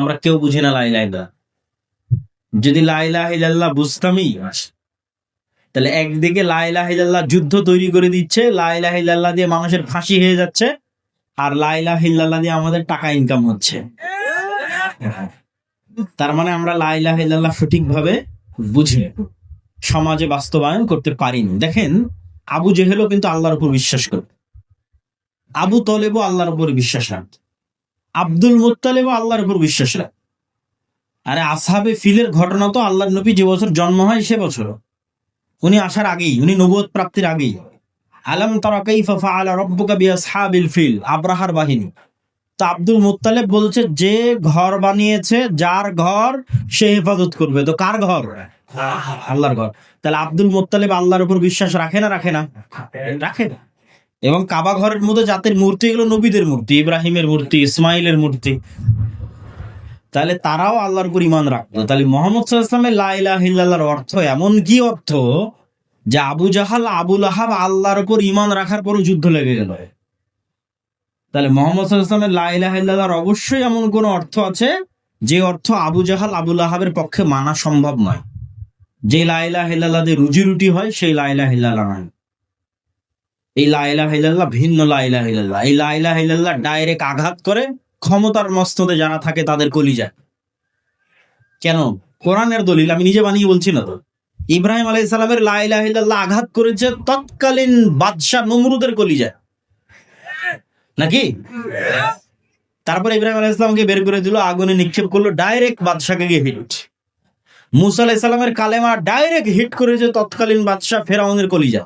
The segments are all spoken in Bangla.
আমরা কেউ বুঝি না লাইলা যদি লাইলা ইল্লাল্লাহ বুঝতামই তাহলে একদিকে লাইলা ইল্লাল্লাহ যুদ্ধ তৈরি করে দিচ্ছে লাইলা ইল্লাল্লাহ দিয়ে মানুষের ফাঁসি হয়ে যাচ্ছে, আর লাইলা ইল্লাল্লাহ দিয়ে আমাদের টাকা ইনকাম হচ্ছে। তার মানে আমরা লাইলা ইল্লাল্লাহ সঠিকভাবে বুঝি। সমাজে বাস্তবায়ন করতে পারিনি। দেখেন, আবু জেহেলও কিন্তু আল্লাহর উপর বিশ্বাস করত। আবু তলেবও আল্লাহর উপর বিশ্বাস। রাখত আব্দুল মুত্তালেবও আল্লাহর উপর বিশ্বাস রাখত আরে আসহাবে ফিলের ঘটনা তো আল্লাহর নবী যে বছর জন্ম হয় সে বছর উনি আসার আগেই, উনি নবুয়ত প্রাপ্তির আগেই। আলম তারা ফিল, আব্রাহার বাহিনী। তো আব্দুল মুত্তালেব বলছে, যে ঘর বানিয়েছে, যার ঘর সে হেফাজত করবে। তো কার ঘর? আল্লাহর ঘর। তাহলে আব্দুল মোত্তালেব আল্লাহর উপর বিশ্বাস রাখে না রাখে না? রাখে না। এবং কাবা ঘরের মধ্যে জাতের মূর্তি এগুলো নবীদের মূর্তি, ইব্রাহিমের মূর্তি, ইসমাইলের মূর্তি। তাহলে তারাও আল্লাহর উপর ইমান রাখতো তাহলে মোহাম্মদ সাল্লামের লাইলাহিল্লাহর অর্থ এমন কি অর্থ? যে আবু জাহাল আবুল আহাব আল্লাহর উপর ইমান রাখার পরও যুদ্ধ লেগে গেল। তাহলে মোহাম্মদ সাল্লামের লাইলাহিল্লাহর অবশ্যই এমন কোন অর্থ আছে? যে অর্থ আবু জাহাল আবুল আহাবের পক্ষে মানা সম্ভব নয়। যে লাইলা হিল্লাল্লাহ দিয়ে রুজি রুটি হয়, সেই লাইলা হিল্লাল্লাহ নয়। এই লাইলা হিল্লাল্লাহ ভিন্ন লাইলা হিল্লাল্লাহ এই লাইলা হিল্লাল্লাহ ডাইরেক্ট আঘাত করে ক্ষমতার মস্তদে যারা থাকে তাদের কলিজায় কেন? কোরআনের দলিল, আমি নিজে বানিয়ে বলছি না তো। ইব্রাহিম আলাই সালামের লাইলা হিল্লাল্লাহ আঘাত করেছে তৎকালীন বাদশাহ নমরুদের কলিজায় নাকি? তারপর ইব্রাহিম আলাই ইসলামকে বের করে দিল, আগুনে নিক্ষেপ করল ডাইরেক্ট বাদশাকে গিয়ে হিট মুসা আলাহ সালামের কালেমা ডাইরেক্ট হিট করেছে তৎকালীন বাদশাহ ফেরাউনের কলিজা।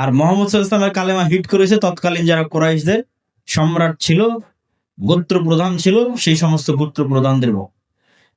আর মোহাম্মদ ইসলামের কালেমা হিট করেছে তৎকালীন যারা কোরাইশদের সম্রাট ছিল গোত্র প্রধান ছিল, সেই সমস্ত গোত্র প্রধানদের।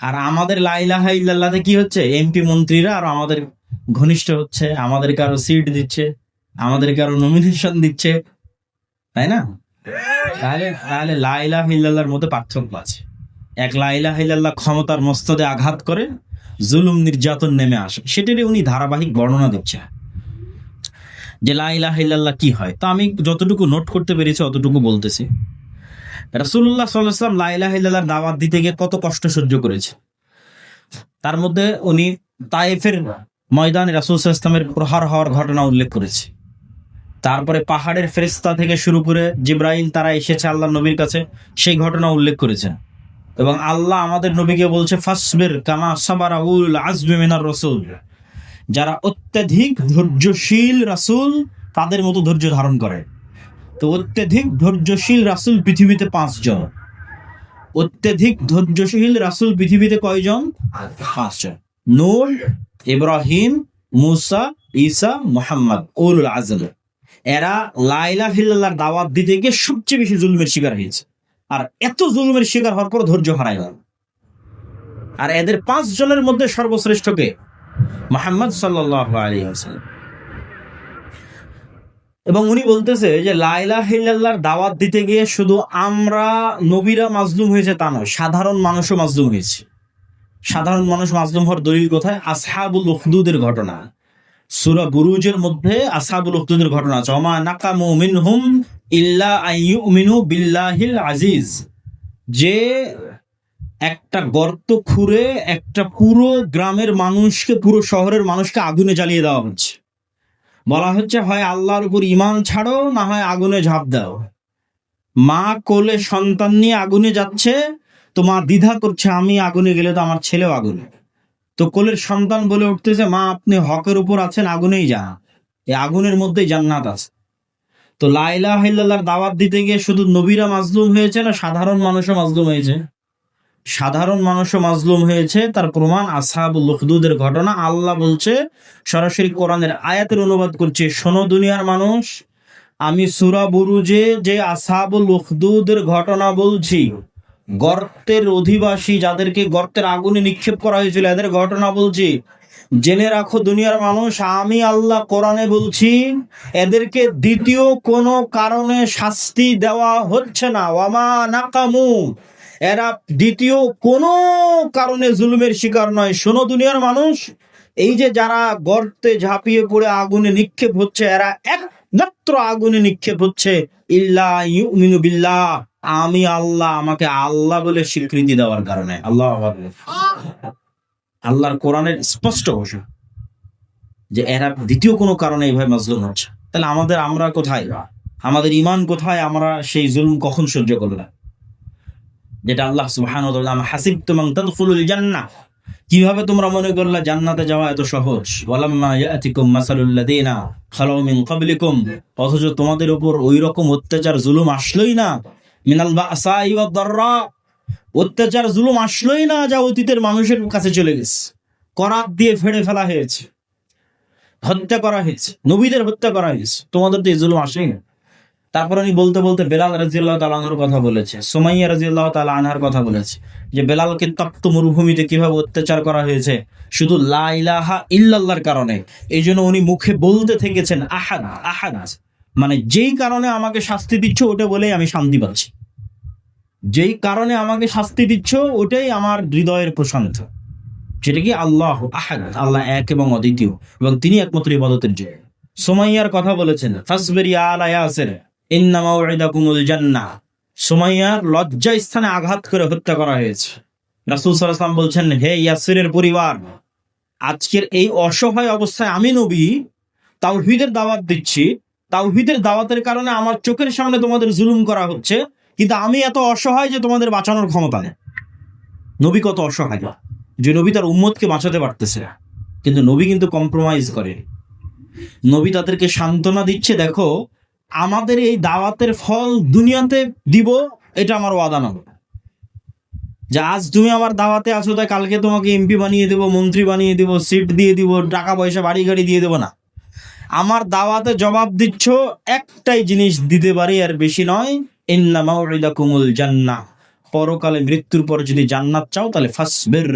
আর আমাদের লাইলাহা ইল্লাল্লাহতে কি হচ্ছে? এমপি মন্ত্রীরা আর আমাদের ঘনিষ্ঠ হচ্ছে আমাদেরকে আরও সিট দিচ্ছে আমাদেরকে আরও নমিনেশন দিচ্ছে, তাই না? তাহলে তাহলে লাইলাহ ইল্লাল্লাহর মধ্যে পার্থক্য আছে। এক লাইলাহ ইল্লাল্লাহ ক্ষমতার মস্তদে আঘাত করে, জুলুম নির্যাতন নেমে আসে। সেটারই উনি ধারাবাহিক বর্ণনা দিচ্ছে। যে লাইলাহ ইল্লাল্লাহ কি হয়? তা আমি যতটুকু নোট করতে পেরেছি, অতটুকু বলতেছি। আলাইহি ওয়াসাল্লাম লাইলাহ ইল্লাল্লাহর দাওয়াত দিতে গিয়ে কত কষ্ট সহ্য করেছে। তার মধ্যে উনি তায়েফের ময়দানে রাসূল ওয়াসাল্লামের প্রহার হওয়ার ঘটনা উল্লেখ করেছে। তারপরে পাহাড়ের ফেরেস্তা থেকে শুরু করে জিব্রাইল তারা এসেছে আল্লাহ নবীর কাছে, সেই ঘটনা উল্লেখ করেছে। এবং আল্লাহ আমাদের নবীকে বলছে, ফাসবির কামা সাবারা উল আজমি মিনার রসুল। যারা অত্যাধিক ধৈর্যশীল রাসূল, তাদের মতো ধৈর্য ধারণ করে। তো অত্যাধিক ধৈর্যশীল রাসুল পৃথিবীতে পাঁচজন। অত্যাধিক ধৈর্যশীল রাসুল পৃথিবীতে কয়জন? পাঁচজন। নূর, ইব্রাহিম, মুসা, ঈসা, মোহাম্মদ, উলুল আজম। এরা লাইলা হিল্লাহর দাওয়াত দিতে গিয়ে সবচেয়ে বেশি জুলুমের শিকার হয়েছে। আর এত জুলুমের শিকার হওয়ার পর ধৈর্য না। আর এদের পাঁচ জনের মধ্যে সর্বশ্রেষ্ঠ কে? মোহাম্মদ সাল্লাহ আলী হাসান এবং উনি বলতেছে যে লাইলা হিল্লাহর দাওয়াত দিতে গিয়ে শুধু আমরা নবীরা মাজলুম হয়েছে তা নয়, সাধারণ মানুষও মাজলুম হয়েছে। সাধারণ মানুষ মাজলুম হওয়ার দলিল কোথায়? আসহাবুল উখদুদের ঘটনা। সুরা বুরুজের মধ্যে আসহাবুল উখদুদের ঘটনা আছে। ওমা নাকামু মিনহুম ইল্লা আইয়ুমিনু বিল্লাহিল আজিজ। যে একটা গর্ত খুঁড়ে একটা পুরো গ্রামের মানুষকে, পুরো শহরের মানুষকে আগুনে জ্বালিয়ে দেওয়া হচ্ছে। বলা হচ্ছে, হয় আল্লাহর উপর ইমান ছাড়ো, না হয় আগুনে ঝাঁপ দাও। মা কোলে সন্তান নিয়ে আগুনে যাচ্ছে, তো মা দ্বিধা করছে, আমি আগুনে গেলে তো আমার ছেলেও আগুনে। তো কোলের সন্তান বলে উঠতেছে, মা আপনি হকের উপর আছেন, আগুনেই যান। এই আগুনের মধ্যেই জান্নাত আছে। তো লাইলা হিল্লাহর দাওয়াত দিতে গিয়ে শুধু নবীরা মাজলুম হয়েছে না সাধারণ মানুষও মাজলুম হয়েছে? সাধারণ মানুষও মাজলুম হয়েছে, তার প্রমাণ আসহাবুল লুখদুদের ঘটনা। আল্লাহ বলছে, সরাসরি কোরআনের আয়াতের অনুবাদ করছে, শোনো দুনিয়ার মানুষ, আমি সুরা বুরুজে যে আসহাবুল লুখদুদের ঘটনা বলছি, গর্তের অধিবাসী যাদেরকে গর্তের আগুনে নিক্ষেপ করা হয়েছিল, এদের ঘটনা বলছি। জেনে রাখো দুনিয়ার মানুষ, আমি আল্লাহ কোরআনে বলছি, এদেরকে দ্বিতীয় কোনো কারণে শাস্তি দেওয়া হচ্ছে না। ওয়ামা নাকামু এরা দ্বিতীয় কোনো কারণে জুলুমের শিকার নয়। শোনো দুনিয়ার মানুষ, এই যে যারা গর্তে ঝাঁপিয়ে পড়ে আগুনে নিক্ষেপ হচ্ছে, এরা একমাত্র আগুনে নিক্ষেপ হচ্ছে। ইল্লা ইউমিনু আমি আল্লাহ, আমাকে আল্লাহ বলে স্বীকৃতি দেওয়ার কারণে। আল্লাহ আল্লাহর কোরআনের স্পষ্ট ঘোষণা যে এরা দ্বিতীয় কোনো কারণে এইভাবে মাজলুম হচ্ছে। তাহলে আমাদের আমরা কোথায়? আমাদের ইমান কোথায়? আমরা সেই জুলুম কখন সহ্য করলাম? যেটা আল্লাহ তাআলা হাসিব তুমাং তাদখুলুল জান্নাহ? কীভাবে তোমরা মনে করলা জান্নাতে যাওয়া এত সহজ? ওয়ালাম্মা ইয়াতিকুম মাসালুল লাযিনা খালাউ মিন ক্বাবলিকুম। অথচ তোমাদের উপর ওই রকম অত্যাচার, জুলুম আসলোই না। মিনাল বাসাই ওয়াদ দাররা। অত্যাচার, জুলুম আসলোই না যা অতীতের মানুষের কাছে চলে গেছে। করাত দিয়ে ফেড়ে ফেলা হয়েছে। হত্যা করা হয়েছে। নবীদের হত্যা করা হয়েছে। তোমাদের তো এই জুলুম আসেই না। তারপর উনি বলতে বলতে বেলাল রাজিয়াল্লাহ তালানোর কথা বলেছে, সোমাইয়া রাজিয়াল্লাহ তালা আনহার কথা বলেছে, যে বেলালকে তপ্ত মরুভূমিতে কীভাবে অত্যাচার করা হয়েছে, শুধু লাইলাহা ইল্লাল্লাহর কারণে এই জন্য উনি মুখে বলতে থেকেছেন, আহাদ আহাদ। মানে যেই কারণে আমাকে শাস্তি দিচ্ছ, ওটা বলেই আমি শান্তি পাচ্ছি। যেই কারণে আমাকে শাস্তি দিচ্ছ, ওটাই আমার হৃদয়ের প্রশান্ত। যেটা কি আল্লাহ, আহাদ, আল্লাহ এক এবং অদ্বিতীয়, এবং তিনি একমাত্র ইবাদতের জয়। সোমাইয়ার কথা বলেছেন, ফাসবেরি আলা ইয়াসির। ইন্না মাউইদাকুমুল জান্নাহ সোমাইয়ার লজ্জা স্থানে আঘাত করে হত্যা করা হয়েছে। রাসূল ওয়াসাল্লাম বলছেন, হে ইয়াসিরের পরিবার, আজকের এই অসহায় অবস্থায় আমি নবী, তাওহীদের দাওয়াত দিচ্ছি। তাওহীদের দাওয়াতের কারণে আমার চোখের সামনে তোমাদের জুলুম করা হচ্ছে, কিন্তু আমি এত অসহায় যে তোমাদের বাঁচানোর ক্ষমতা নেই। নবী কত অসহায়, যে নবী তার উম্মতকে বাঁচাতে পারতেছে না। কিন্তু নবী কিন্তু কম্প্রোমাইজ করে নবী তাদেরকে সান্ত্বনা দিচ্ছে, দেখো আমাদের এই দাওয়াতের ফল দুনিয়াতে দিব, এটা আমার ওয়াদা নয় যে আজ তুমি আমার দাওয়াতে আছো, তাই কালকে তোমাকে এমপি বানিয়ে দেবো, মন্ত্রী বানিয়ে দেবো সিট দিয়ে দিব, টাকা পয়সা বাড়ি গাড়ি দিয়ে দেবো না। আমার দাওয়াতে জবাব দিচ্ছ, একটাই জিনিস দিতে পারি আর বেশি নয় ইন্নামা কুমুল জান্না পরকালে মৃত্যুর পর যদি জান্নাত চাও, তাহলে ফাসবের।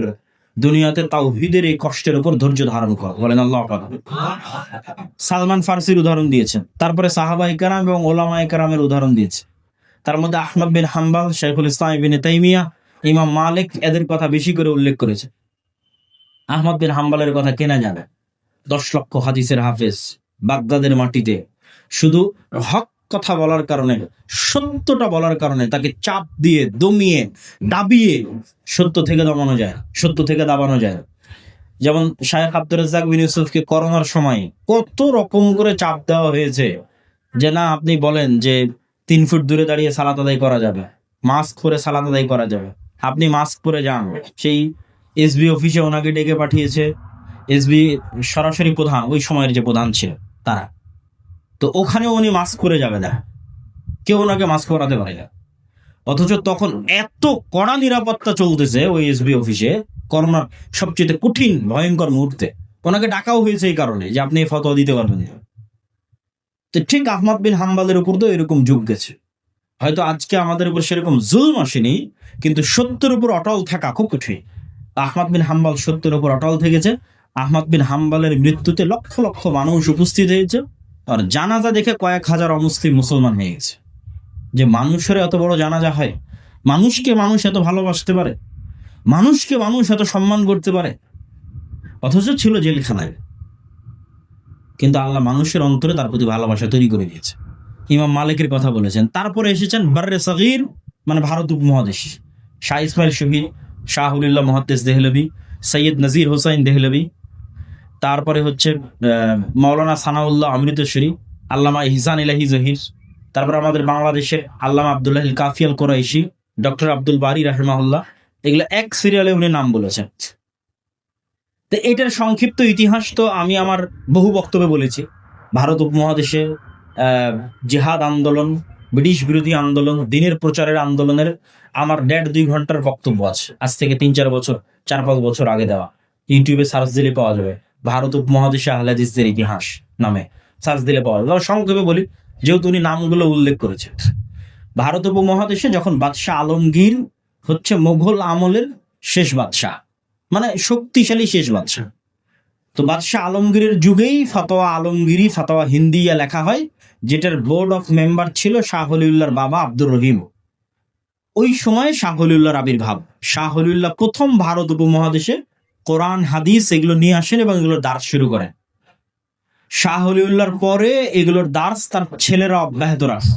দুনিয়াতে তাওহীদের এই কষ্টের উপর ধৈর্য ধারণ করো। বলেন আল্লাহ সালমান ফার্সির উদাহরণ দিয়েছেন। তারপরে সাহাবা ইকারাম এবং ওলামা ইকারামের উদাহরণ দিয়েছে। তার মধ্যে আহমদ বিন হাম্বাল শেখুল ইসলাম বিন তাইমিয়া, ইমাম মালিক এদের কথা বেশি করে উল্লেখ করেছে। আহমদ বিন হাম্বালের কথা কেনা যাবে। দশ লক্ষ হাদিসের হাফেজ বাগদাদের মাটিতে। শুধু হক কথা বলার কারণে, সত্যটা বলার কারণে, তাকে চাপ দিয়ে, দমিয়ে, দাবিয়ে সত্য থেকে দমানো যায়, সত্য থেকে দাবানো যায়। যেমন শায়েখ আব্দুর রাজ্জাক বিন ইউসুফকে করোনার সময় কত রকম করে চাপ দেওয়া হয়েছে যে, না, আপনি বলেন যে তিন ফুট দূরে দাঁড়িয়ে সালাত আদায় করা যাবে, মাস্ক পরে সালাত আদায় করা যাবে। আপনি মাস্ক পরে যান। সেই এসবি অফিসে ওনাকে ডেকে পাঠিয়েছে। এসবি সরাসরি প্রধান, ওই সময়ের যে প্রধান ছিল, তারা। তো ওখানেও উনি মাস্ক করে যাবে না কেউ ওনাকে মাস্ক করাতে পারে না। অথচ তখন এত কড়া নিরাপত্তা চলতেছে ওই এসবি অফিসে করোনার সবচেয়ে কঠিন, ভয়ঙ্কর মুহূর্তে। ওনাকে ডাকাও হয়েছে এই কারণে যে আপনি এই ফতোয়া দিতে পারবেন। তো ঠিক আহমদ বিন হাম্বালের উপর তো এরকম যুগ গেছে। হয়তো আজকে আমাদের উপর সেরকম জুলম আসেনি, কিন্তু সত্যের উপর অটল থাকা খুব কঠিন। আহমদ বিন হাম্বাল সত্যের উপর অটল থেকেছে। আহমদ বিন হাম্বালের মৃত্যুতে লক্ষ লক্ষ মানুষ উপস্থিত হয়েছে। আর জানাজা দেখে কয়েক হাজার অমুসলিম মুসলমান হয়ে গেছে। যে মানুষের এত বড় জানাজা হয়? মানুষকে মানুষ এত ভালোবাসতে পারে? মানুষকে মানুষ এত সম্মান করতে পারে? অথচ ছিল জেলখানায়। কিন্তু আল্লাহ মানুষের অন্তরে তার প্রতি ভালোবাসা তৈরি করে দিয়েছে। ইমাম মালিকের কথা বলেছেন। তারপরে এসেছেন বার্রে সগির মানে ভারত উপমহাদেশ। শাহ ইসমাইল শহীদ শাহুল্লাহ মহাদ্দেশ দেহলবি, সৈয়দ নজির হোসাইন দেহলবি তারপরে হচ্ছে আহ, মাওলানা সানাউল্লাহ অমৃতশ্বরী আল্লামা ইহসান ইলাহি জহির তারপর আমাদের বাংলাদেশের আল্লামা আবদুল্লাহ কাফিয়াল কোরাইশি ডক্টর আব্দুল বারি রাহমাহুল্লাহ এগুলো এক সিরিয়ালে উনি নাম বলেছেন। তো এটার সংক্ষিপ্ত ইতিহাস তো আমি আমার বহু বক্তব্যে বলেছি। ভারত উপমহাদেশে জেহাদ আন্দোলন ব্রিটিশ বিরোধী আন্দোলন দিনের প্রচারের আন্দোলনের আমার দেড় দুই ঘণ্টার বক্তব্য আছে। আজ থেকে তিন চার বছর চার পাঁচ বছর আগে দেওয়া। ইউটিউবে সার্চ দিলে পাওয়া যাবে। ভারত উপমহাদেশে আহলাদিসদের ইতিহাস নামে সার্চ দিলে পাওয়া যাবে সংক্ষেপে বলি, যেহেতু উনি নামগুলো উল্লেখ করেছে ভারত উপমহাদেশে যখন বাদশাহ আলমগীর হচ্ছে মোঘল আমলের শেষ বাদশাহ মানে শক্তিশালী শেষ বাদশাহ। তো বাদশাহ আলমগীরের যুগেই ফতোয়া আলমগীরি ফতোয়া হিন্দিয়া লেখা হয়, যেটার বোর্ড অফ মেম্বার ছিল শাহ হলিউল্লাহর বাবা আব্দুর রহিম। ওই সময় শাহ হলিউল্লাহর আবির্ভাব। শাহলিউল্লাহ প্রথম ভারত উপমহাদেশে কোরআন, হাদিস এগুলো নিয়ে আসেন এবং এগুলোর দাস শুরু করেন। শাহ হলিউল্লাহর পরে এগুলোর দাস তার ছেলেরা অব্যাহত রাখে।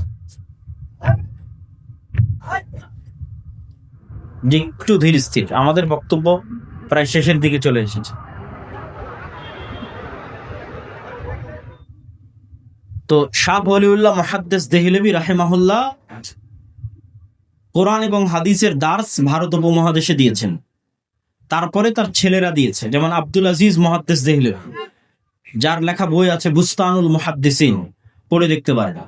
যে একটু ধীর স্থির, আমাদের বক্তব্য প্রায় শেষের দিকে চলে এসেছে। তো শাহ বলিউল্লাহ মহাদ্দেস দেহিলবি রাহেমাহুল্লাহ কোরআন এবং হাদিসের দার্স ভারত উপমহাদেশে দিয়েছেন। তারপরে তার ছেলেরা দিয়েছে, যেমন আব্দুল আজিজ মহাদ্দেস দেহলে যার লেখা বই আছে বুস্তানুল মহাদ্দেশিন পড়ে দেখতে পারে না